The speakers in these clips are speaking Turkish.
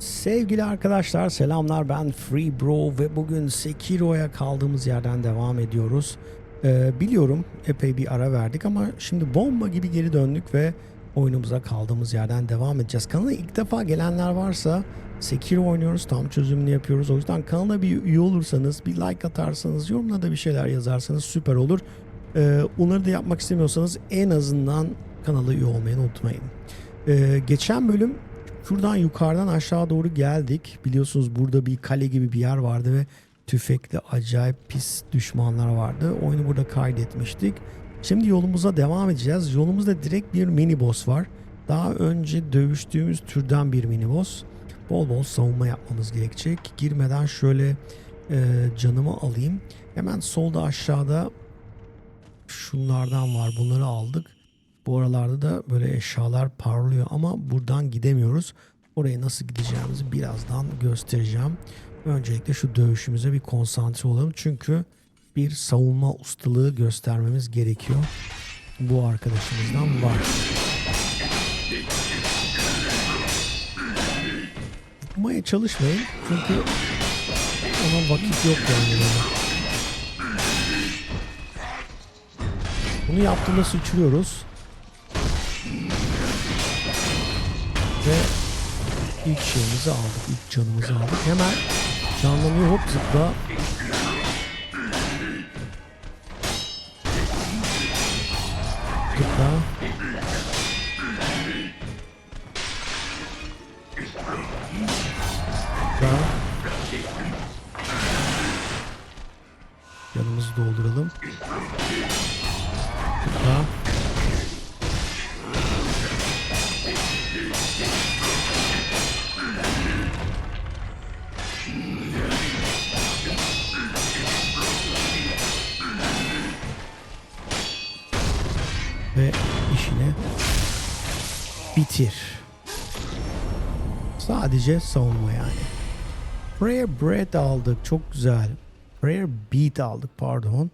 Sevgili arkadaşlar selamlar ben Free Bro ve bugün Sekiro'ya kaldığımız yerden devam ediyoruz. Ee, biliyorum epey bir ara verdik ama şimdi bomba gibi geri döndük ve oyunumuza kaldığımız yerden devam edeceğiz. Kanala ilk defa gelenler varsa Sekiro oynuyoruz tam çözümünü yapıyoruz. O yüzden kanala bir üye olursanız bir like atarsanız yorumla da bir şeyler yazarsanız süper olur. Ee, onları da yapmak istemiyorsanız en azından kanala üye olmayı unutmayın. Ee, geçen bölüm Şuradan yukarıdan aşağı doğru geldik. Biliyorsunuz burada bir kale gibi bir yer vardı ve tüfekli acayip pis düşmanlar vardı. Oyunu burada kaydetmiştik. Şimdi yolumuza devam edeceğiz. Yolumuzda direkt bir mini boss var. Daha önce dövüştüğümüz türden bir mini boss. Bol bol savunma yapmamız gerekecek. Girmeden şöyle e, canımı alayım. Hemen solda aşağıda şunlardan var. Bunları aldık. Bu aralarda da böyle eşyalar parlıyor ama buradan gidemiyoruz. Oraya nasıl gideceğimizi birazdan göstereceğim. Öncelikle şu dövüşümüze bir konsantre olalım. Çünkü bir savunma ustalığı göstermemiz gerekiyor. Bu arkadaşımızdan var. Tutmaya çalışmayın. Çünkü ona vakit yok yani. Bunu yaptığında sıçrıyoruz. Ve ilk şeyimizi aldık. ilk canımızı aldık. Hemen canlanıyor hop zıpla. Zıpla. Bitir. Sadece savunma yani. Prayer Bread aldık. Çok güzel. Prayer Beat aldık pardon.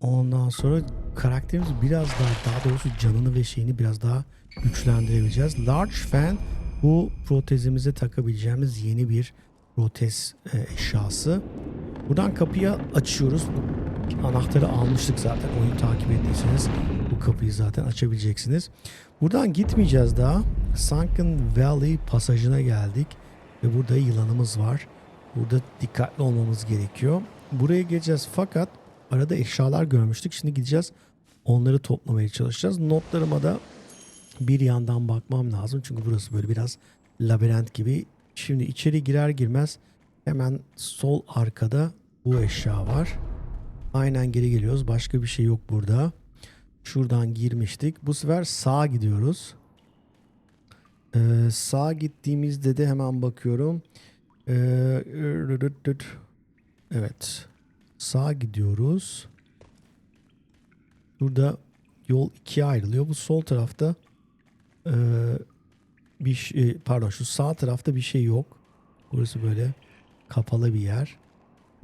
Ondan sonra karakterimiz biraz daha daha doğrusu canını ve şeyini biraz daha güçlendirebileceğiz. Large Fan bu protezimize takabileceğimiz yeni bir protez e, eşyası. Buradan kapıyı açıyoruz. Anahtarı almıştık zaten. Oyunu takip ettiyseniz kapıyı zaten açabileceksiniz. Buradan gitmeyeceğiz daha. Sunken Valley pasajına geldik. Ve burada yılanımız var. Burada dikkatli olmamız gerekiyor. Buraya geleceğiz fakat arada eşyalar görmüştük. Şimdi gideceğiz. Onları toplamaya çalışacağız. Notlarıma da bir yandan bakmam lazım. Çünkü burası böyle biraz labirent gibi. Şimdi içeri girer girmez hemen sol arkada bu eşya var. Aynen geri geliyoruz. Başka bir şey yok burada. Şuradan girmiştik. Bu sefer sağa gidiyoruz. Ee, sağa gittiğimizde de hemen bakıyorum. Ee, evet. Sağa gidiyoruz. Burada yol ikiye ayrılıyor. Bu sol tarafta ee, bir şey, pardon şu sağ tarafta bir şey yok. Burası böyle kapalı bir yer.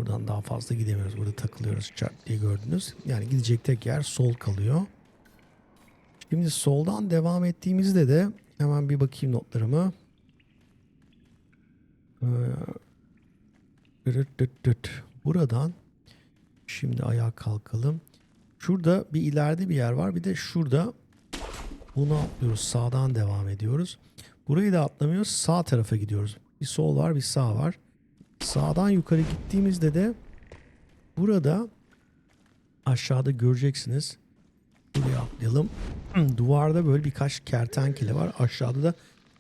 Buradan daha fazla gidemiyoruz. Burada takılıyoruz çat diye gördünüz. Yani gidecek tek yer sol kalıyor. Şimdi soldan devam ettiğimizde de hemen bir bakayım notlarıma. Ee, buradan şimdi ayağa kalkalım. Şurada bir ileride bir yer var. Bir de şurada bunu atlıyoruz. Sağdan devam ediyoruz. Burayı da atlamıyoruz. Sağ tarafa gidiyoruz. Bir sol var bir sağ var. Sağdan yukarı gittiğimizde de burada aşağıda göreceksiniz. Buraya atlayalım. Duvarda böyle birkaç kertenkele var. Aşağıda da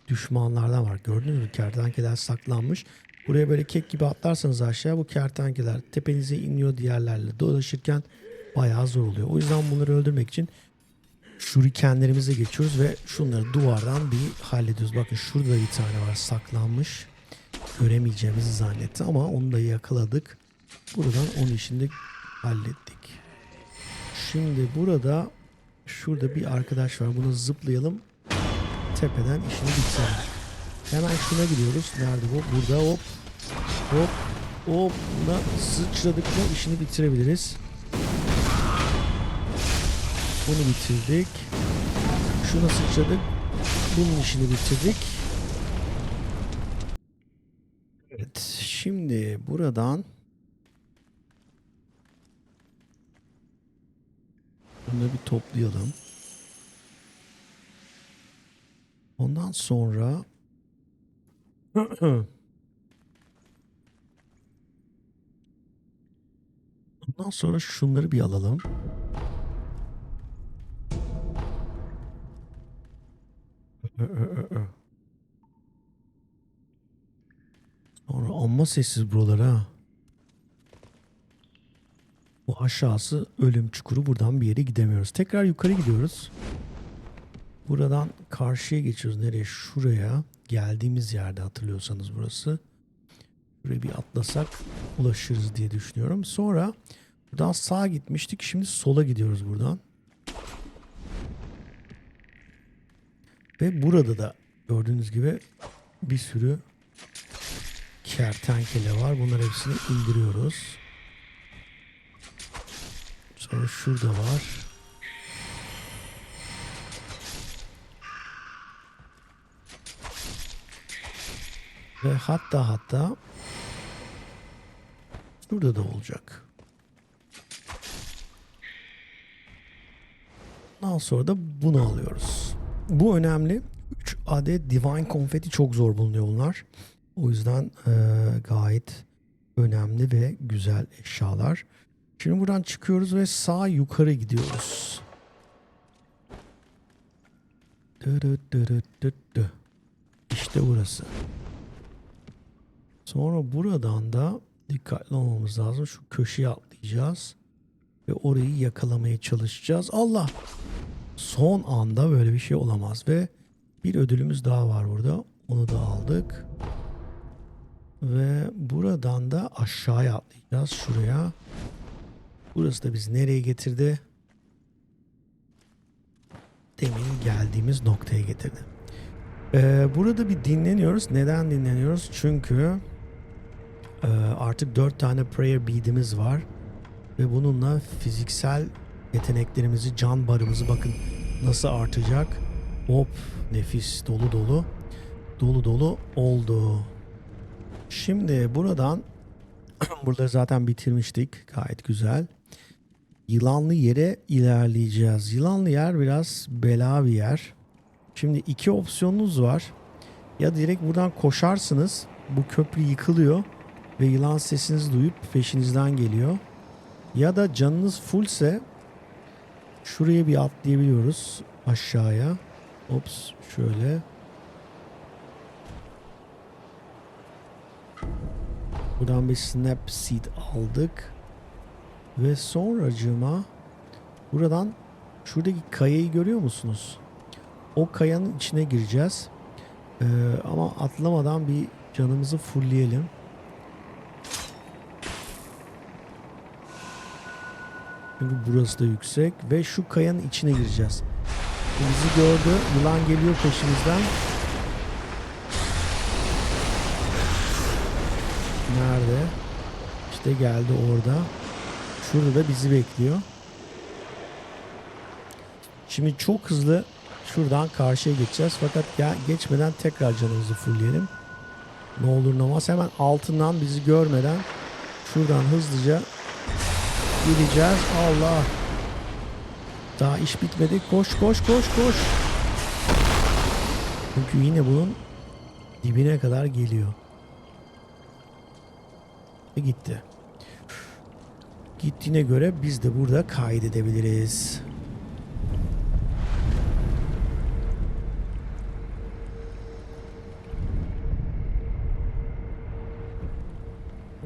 düşmanlardan var. Gördünüz mü? Kertenkeleler saklanmış. Buraya böyle kek gibi atlarsanız aşağı bu kertenkeleler tepenize iniyor diğerlerle dolaşırken bayağı zor oluyor. O yüzden bunları öldürmek için şurikenlerimize geçiyoruz ve şunları duvardan bir hallediyoruz. Bakın şurada bir tane var saklanmış göremeyeceğimizi zannetti ama onu da yakaladık. Buradan onun işini hallettik. Şimdi burada şurada bir arkadaş var. Bunu zıplayalım. Tepeden işini bitirelim. Hemen şuna gidiyoruz. Nerede bu? Burada hop. Hop. Hop. Buna sıçradık mı işini bitirebiliriz. Bunu bitirdik. Şuna sıçradık. Bunun işini bitirdik. Şimdi buradan bunu bir toplayalım. Ondan sonra Ondan sonra şunları bir alalım. Sonra amma sessiz buralar ha. Bu aşağısı ölüm çukuru. Buradan bir yere gidemiyoruz. Tekrar yukarı gidiyoruz. Buradan karşıya geçiyoruz. Nereye? Şuraya. Geldiğimiz yerde hatırlıyorsanız burası. Buraya bir atlasak ulaşırız diye düşünüyorum. Sonra buradan sağa gitmiştik. Şimdi sola gidiyoruz buradan. Ve burada da gördüğünüz gibi bir sürü kertenkele var. Bunlar hepsini indiriyoruz. Sonra şurada var. Ve hatta hatta şurada da olacak. Ondan sonra da bunu alıyoruz. Bu önemli. 3 adet Divine Confetti çok zor bulunuyor bunlar. O yüzden e, gayet önemli ve güzel eşyalar. Şimdi buradan çıkıyoruz ve sağ yukarı gidiyoruz. İşte burası. Sonra buradan da dikkatli olmamız lazım. Şu köşeye atlayacağız. Ve orayı yakalamaya çalışacağız. Allah! Son anda böyle bir şey olamaz. Ve bir ödülümüz daha var burada. Onu da aldık. Ve buradan da aşağıya atlayacağız. Şuraya. Burası da bizi nereye getirdi? Demin geldiğimiz noktaya getirdi. Ee, burada bir dinleniyoruz. Neden dinleniyoruz? Çünkü e, artık dört tane prayer bead'imiz var. Ve bununla fiziksel yeteneklerimizi, can barımızı bakın nasıl artacak. Hop nefis dolu dolu. Dolu dolu oldu. Şimdi buradan burada zaten bitirmiştik. Gayet güzel. Yılanlı yere ilerleyeceğiz. Yılanlı yer biraz bela bir yer. Şimdi iki opsiyonunuz var. Ya direkt buradan koşarsınız. Bu köprü yıkılıyor. Ve yılan sesinizi duyup peşinizden geliyor. Ya da canınız fullse şuraya bir atlayabiliyoruz aşağıya. Ops şöyle. Buradan bir snap seed aldık. Ve sonracığıma buradan şuradaki kayayı görüyor musunuz? O kayanın içine gireceğiz. Ee, ama atlamadan bir canımızı fullleyelim. Çünkü burası da yüksek ve şu kayanın içine gireceğiz. Bizi gördü. Yılan geliyor peşimizden. Nerede? İşte geldi orada. Şurada da bizi bekliyor. Şimdi çok hızlı şuradan karşıya geçeceğiz. Fakat ya geçmeden tekrar canımızı fullleyelim. Ne olur ne olmaz. Hemen altından bizi görmeden şuradan hızlıca gideceğiz. Allah. Daha iş bitmedi. Koş koş koş koş. Çünkü yine bunun dibine kadar geliyor. Ve gitti. Gittiğine göre biz de burada kaydedebiliriz.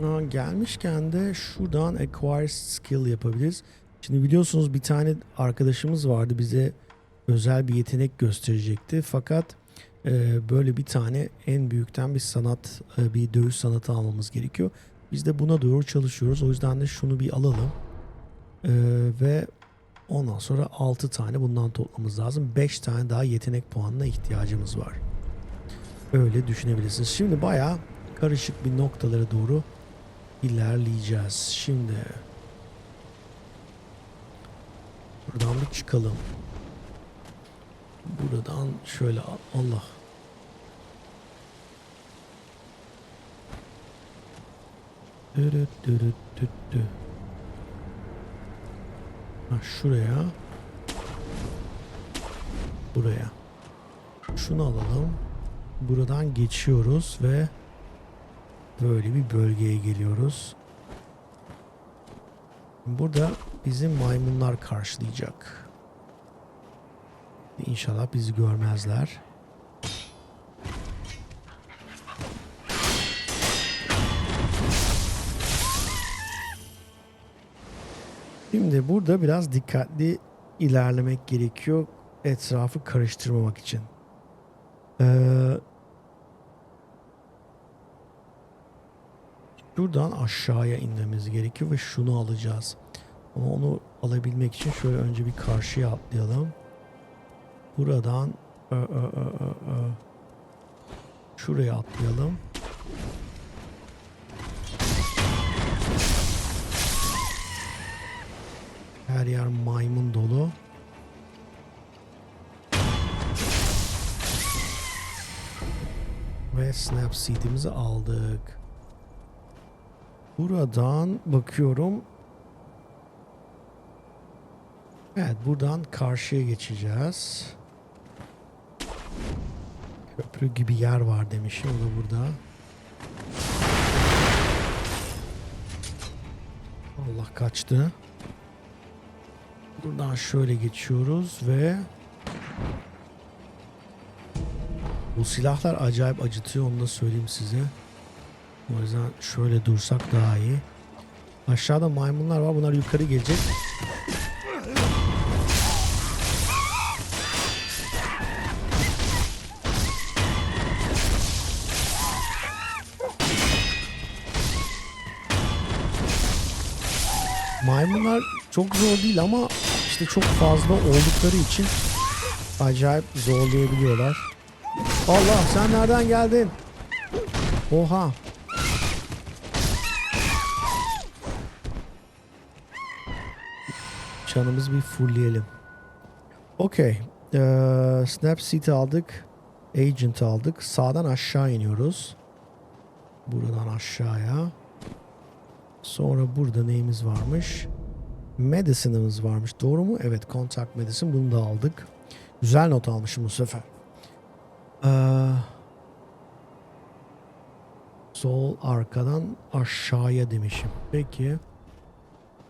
Ha, gelmişken de şuradan acquire skill yapabiliriz. Şimdi biliyorsunuz bir tane arkadaşımız vardı bize özel bir yetenek gösterecekti. Fakat e, böyle bir tane en büyükten bir sanat, e, bir dövüş sanatı almamız gerekiyor. Biz de buna doğru çalışıyoruz. O yüzden de şunu bir alalım. E, ve ondan sonra 6 tane bundan toplamamız lazım. 5 tane daha yetenek puanına ihtiyacımız var. Öyle düşünebilirsiniz. Şimdi bayağı karışık bir noktalara doğru ilerleyeceğiz. Şimdi buradan bir çıkalım. Buradan şöyle Allah. Ha, şuraya. Buraya. Şunu alalım. Buradan geçiyoruz ve böyle bir bölgeye geliyoruz. Burada bizim maymunlar karşılayacak. İnşallah bizi görmezler. Şimdi burada biraz dikkatli ilerlemek gerekiyor etrafı karıştırmamak için. Ee, şuradan aşağıya inmemiz gerekiyor ve şunu alacağız. Ama onu alabilmek için şöyle önce bir karşıya atlayalım. Buradan ö, ö, ö, ö, ö. şuraya atlayalım. Her yer maymun dolu. Ve snap seed'imizi aldık. Buradan bakıyorum. Evet buradan karşıya geçeceğiz. Köprü gibi yer var demişim. O da burada. Allah kaçtı. Buradan şöyle geçiyoruz ve bu silahlar acayip acıtıyor onu da söyleyeyim size. O yüzden şöyle dursak daha iyi. Aşağıda maymunlar var. Bunlar yukarı gelecek. Maymunlar çok zor değil ama işte çok fazla oldukları için acayip zorlayabiliyorlar. Allah sen nereden geldin? Oha. Canımızı bir fullleyelim. Okey. Ee, Snap Seat aldık. Agent aldık. Sağdan aşağı iniyoruz. Buradan aşağıya. Sonra burada neyimiz varmış? Medicine'ımız varmış. Doğru mu? Evet. Contact Medicine. Bunu da aldık. Güzel not almışım bu sefer. Ee, sol arkadan aşağıya demişim. Peki.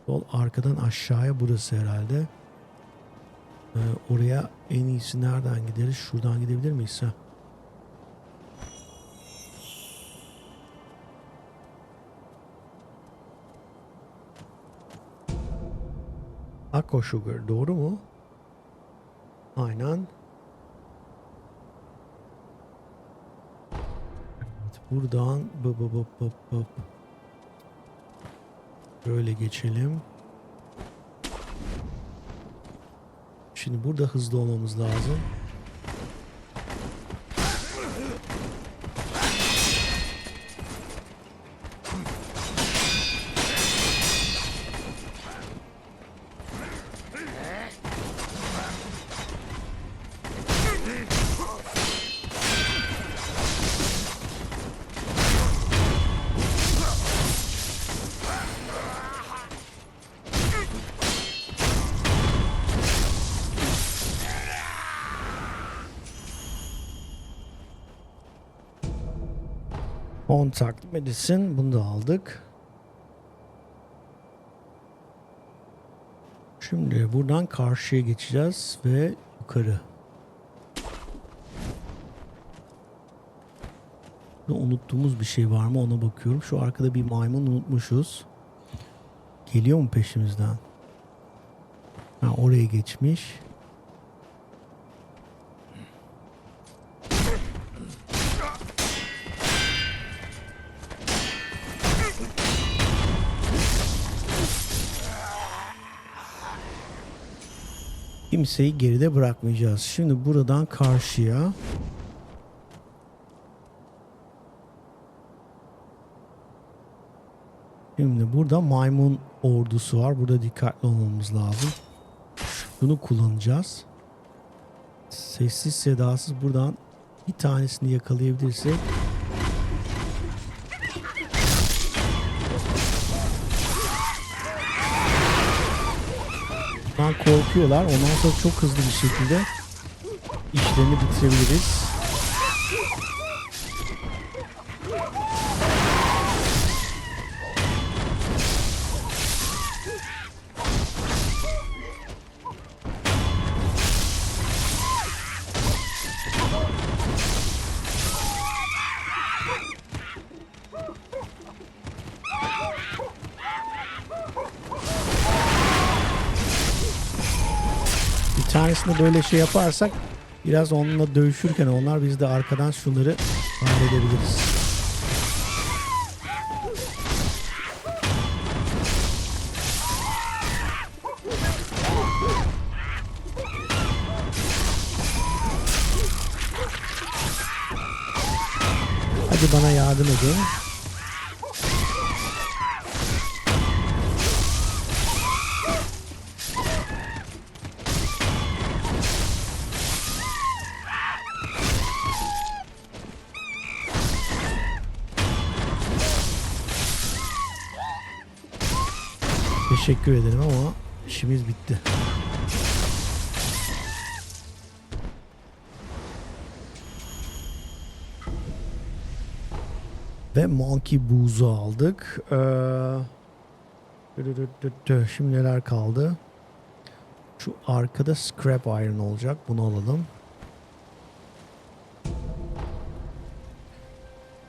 Sol arkadan aşağıya burası herhalde. Ee, oraya en iyisi nereden gideriz? Şuradan gidebilir miyiz? Ha? Aqua Sugar doğru mu? Aynen. Evet, buradan bıp bıp bıp bıp bıp. Böyle geçelim. Şimdi burada hızlı olmamız lazım. Contact Medicine bunu da aldık. Şimdi buradan karşıya geçeceğiz ve yukarı. Burada Unuttuğumuz bir şey var mı ona bakıyorum. Şu arkada bir maymun unutmuşuz. Geliyor mu peşimizden? Ha oraya geçmiş. Kimseyi geride bırakmayacağız. Şimdi buradan karşıya Şimdi burada maymun ordusu var. Burada dikkatli olmamız lazım. Bunu kullanacağız. Sessiz sedasız buradan bir tanesini yakalayabilirsek korkuyorlar. Ondan sonra çok hızlı bir şekilde işlerini bitirebiliriz. Tanesini böyle şey yaparsak biraz onunla dövüşürken onlar biz de arkadan şunları halledebiliriz. Teşekkür ederim ama işimiz bitti. Ve Monkey Booz'u aldık. Ee, şimdi neler kaldı? Şu arkada Scrap Iron olacak. Bunu alalım.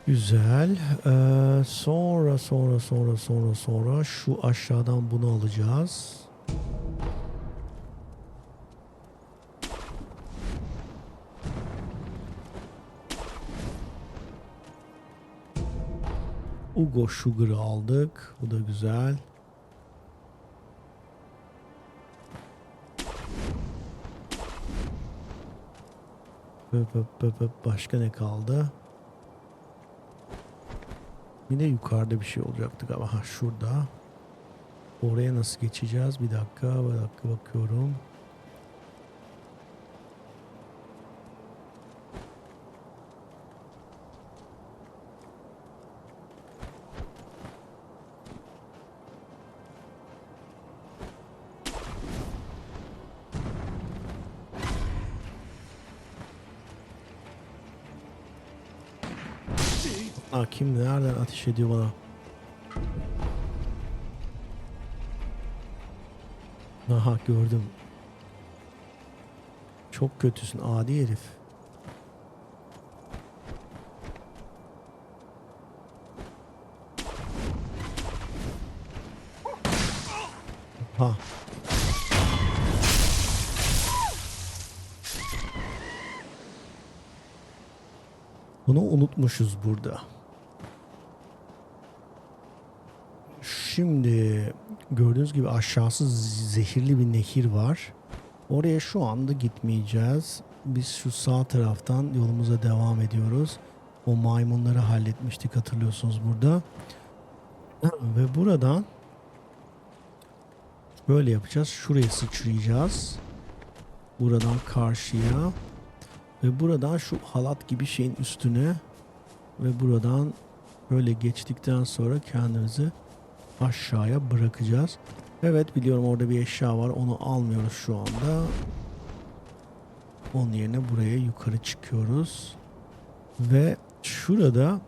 Güzel. Ee, sonra sonra sonra sonra sonra şu aşağıdan bunu alacağız. Ugo Sugar'ı aldık. Bu da güzel. Başka ne kaldı? Bir de yukarıda bir şey olacaktı ama şurada. Oraya nasıl geçeceğiz? Bir dakika, bir dakika bakıyorum. Aa, kim nereden ateş ediyor bana? Aha gördüm. Çok kötüsün adi herif. Ha. Bunu unutmuşuz burada. Şimdi gördüğünüz gibi aşağısı zehirli bir nehir var. Oraya şu anda gitmeyeceğiz. Biz şu sağ taraftan yolumuza devam ediyoruz. O maymunları halletmiştik hatırlıyorsunuz burada. Ve buradan böyle yapacağız. Şuraya sıçrayacağız. Buradan karşıya ve buradan şu halat gibi şeyin üstüne ve buradan böyle geçtikten sonra kendimizi aşağıya bırakacağız. Evet biliyorum orada bir eşya var. Onu almıyoruz şu anda. Onun yerine buraya yukarı çıkıyoruz. Ve şurada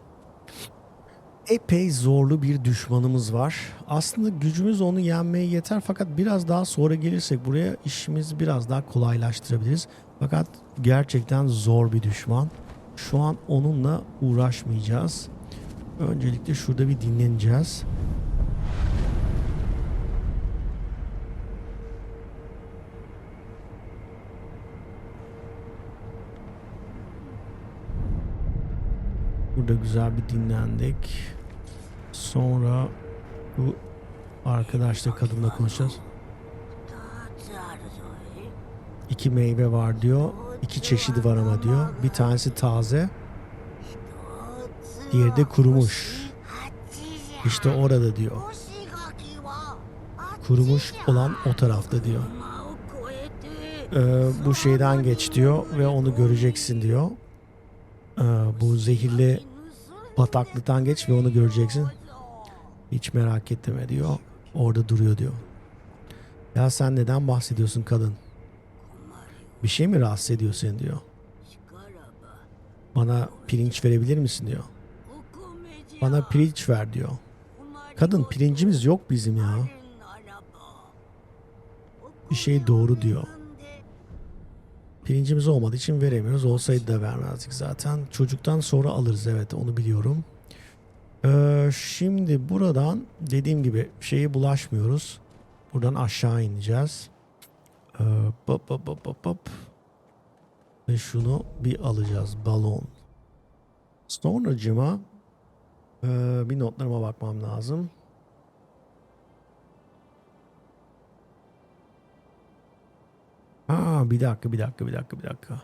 epey zorlu bir düşmanımız var. Aslında gücümüz onu yenmeye yeter fakat biraz daha sonra gelirsek buraya işimizi biraz daha kolaylaştırabiliriz. Fakat gerçekten zor bir düşman. Şu an onunla uğraşmayacağız. Öncelikle şurada bir dinleneceğiz. Burada güzel bir dinlendik. Sonra bu arkadaşla kadınla konuşacağız. İki meyve var diyor. İki çeşidi var ama diyor. Bir tanesi taze. Diğeri de kurumuş. İşte orada diyor. Kurumuş olan o tarafta diyor. Ee, bu şeyden geç diyor ve onu göreceksin diyor. Ee, bu zehirli bataklıktan geç ve onu göreceksin. Hiç merak etme diyor. Orada duruyor diyor. Ya sen neden bahsediyorsun kadın? Bir şey mi rahatsız ediyor seni diyor. Bana pirinç verebilir misin diyor. Bana pirinç ver diyor. Kadın pirincimiz yok bizim ya. Bir şey doğru diyor. Pirincimiz olmadığı için veremiyoruz. Olsaydı da vermezdik zaten. Çocuktan sonra alırız evet onu biliyorum. Ee, şimdi buradan dediğim gibi şeye bulaşmıyoruz. Buradan aşağı ineceğiz. Ee, pop pop pop pop pop. Ve şunu bir alacağız. Balon. Sonracıma ee, bir notlarıma bakmam lazım. Aa, bir dakika bir dakika bir dakika bir dakika.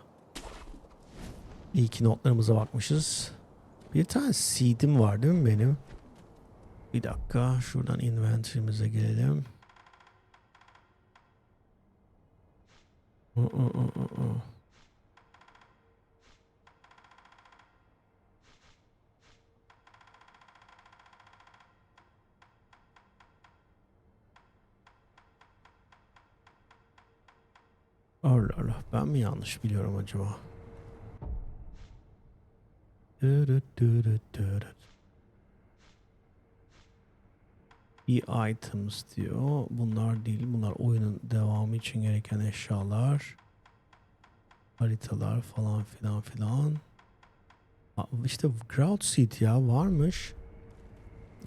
İyi ki notlarımıza bakmışız. Bir tane seed'im var değil mi benim? Bir dakika şuradan inventory'mize gelelim. Hı, hı, hı, hı, Allah Allah ben mi yanlış biliyorum acaba? Bir items diyor. Bunlar değil. Bunlar oyunun devamı için gereken eşyalar. Haritalar falan filan filan. İşte crowd seat ya varmış.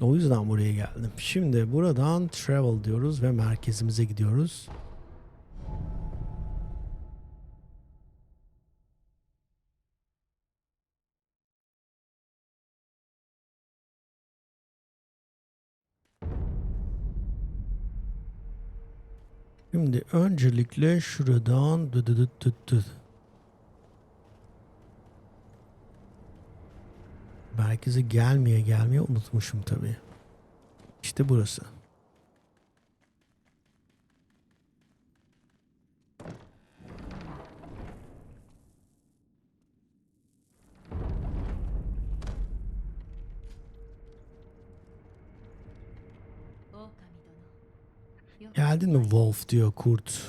O yüzden buraya geldim. Şimdi buradan travel diyoruz ve merkezimize gidiyoruz. Şimdi öncelikle şuradan dı dı dı dı dı. Merkeze gelmeye gelmeye unutmuşum tabii. İşte burası. Geldin mi Wolf diyor kurt.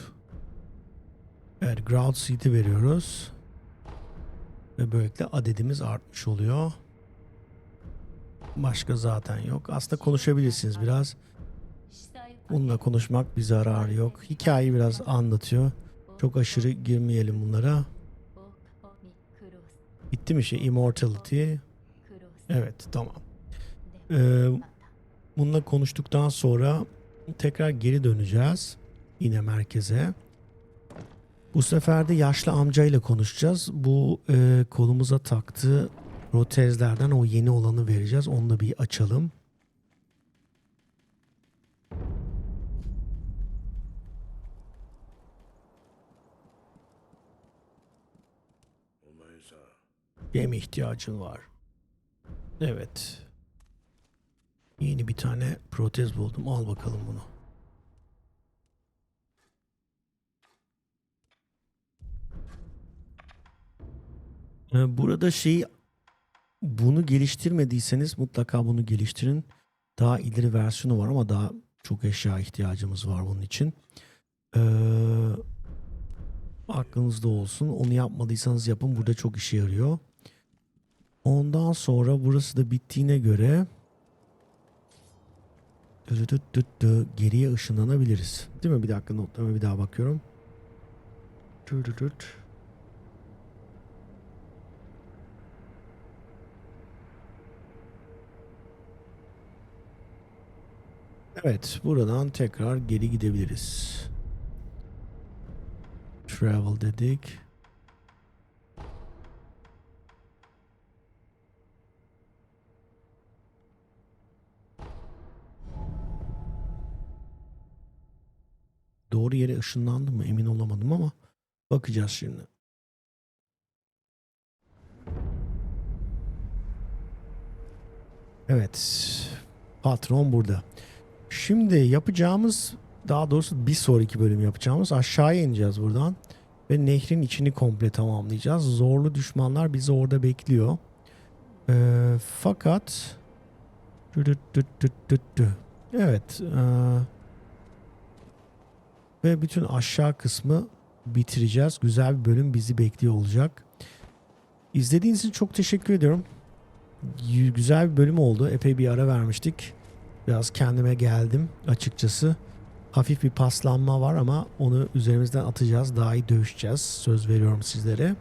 Evet ground seat'i veriyoruz. Ve böylelikle adedimiz artmış oluyor. Başka zaten yok. Aslında konuşabilirsiniz biraz. Bununla konuşmak bir zararı yok. Hikayeyi biraz anlatıyor. Çok aşırı girmeyelim bunlara. Bitti mi şey? Immortality. Evet tamam. Ee, bununla konuştuktan sonra tekrar geri döneceğiz. Yine merkeze. Bu sefer de yaşlı amcayla konuşacağız. Bu e, kolumuza taktığı protezlerden o yeni olanı vereceğiz. Onu da bir açalım. Yem ihtiyacın var. Evet. Yeni bir tane protez buldum. Al bakalım bunu. Ee, Burada şeyi bunu geliştirmediyseniz mutlaka bunu geliştirin. Daha ileri versiyonu var ama daha çok eşya ihtiyacımız var bunun için. Ee, aklınızda olsun. Onu yapmadıysanız yapın. Burada çok işe yarıyor. Ondan sonra burası da bittiğine göre geriye ışınlanabiliriz. Değil mi? Bir dakika notlarıma bir daha bakıyorum. Evet, buradan tekrar geri gidebiliriz. Travel dedik. Doğru yere ışınlandım mı emin olamadım ama bakacağız şimdi. Evet. Patron burada. Şimdi yapacağımız daha doğrusu bir sonraki bölüm yapacağımız aşağıya ineceğiz buradan. Ve nehrin içini komple tamamlayacağız. Zorlu düşmanlar bizi orada bekliyor. Ee, fakat Evet. ee, ve bütün aşağı kısmı bitireceğiz. Güzel bir bölüm bizi bekliyor olacak. İzlediğiniz için çok teşekkür ediyorum. Güzel bir bölüm oldu. Epey bir ara vermiştik. Biraz kendime geldim açıkçası. Hafif bir paslanma var ama onu üzerimizden atacağız. Daha iyi dövüşeceğiz. Söz veriyorum sizlere.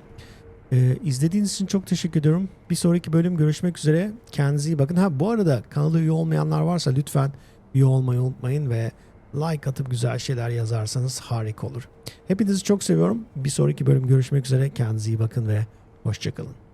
Ee, izlediğiniz için çok teşekkür ediyorum. Bir sonraki bölüm görüşmek üzere. Kendinize iyi bakın. Ha bu arada kanala üye olmayanlar varsa lütfen üye olmayı unutmayın ve like atıp güzel şeyler yazarsanız harika olur. Hepinizi çok seviyorum. Bir sonraki bölüm görüşmek üzere. Kendinize iyi bakın ve hoşçakalın.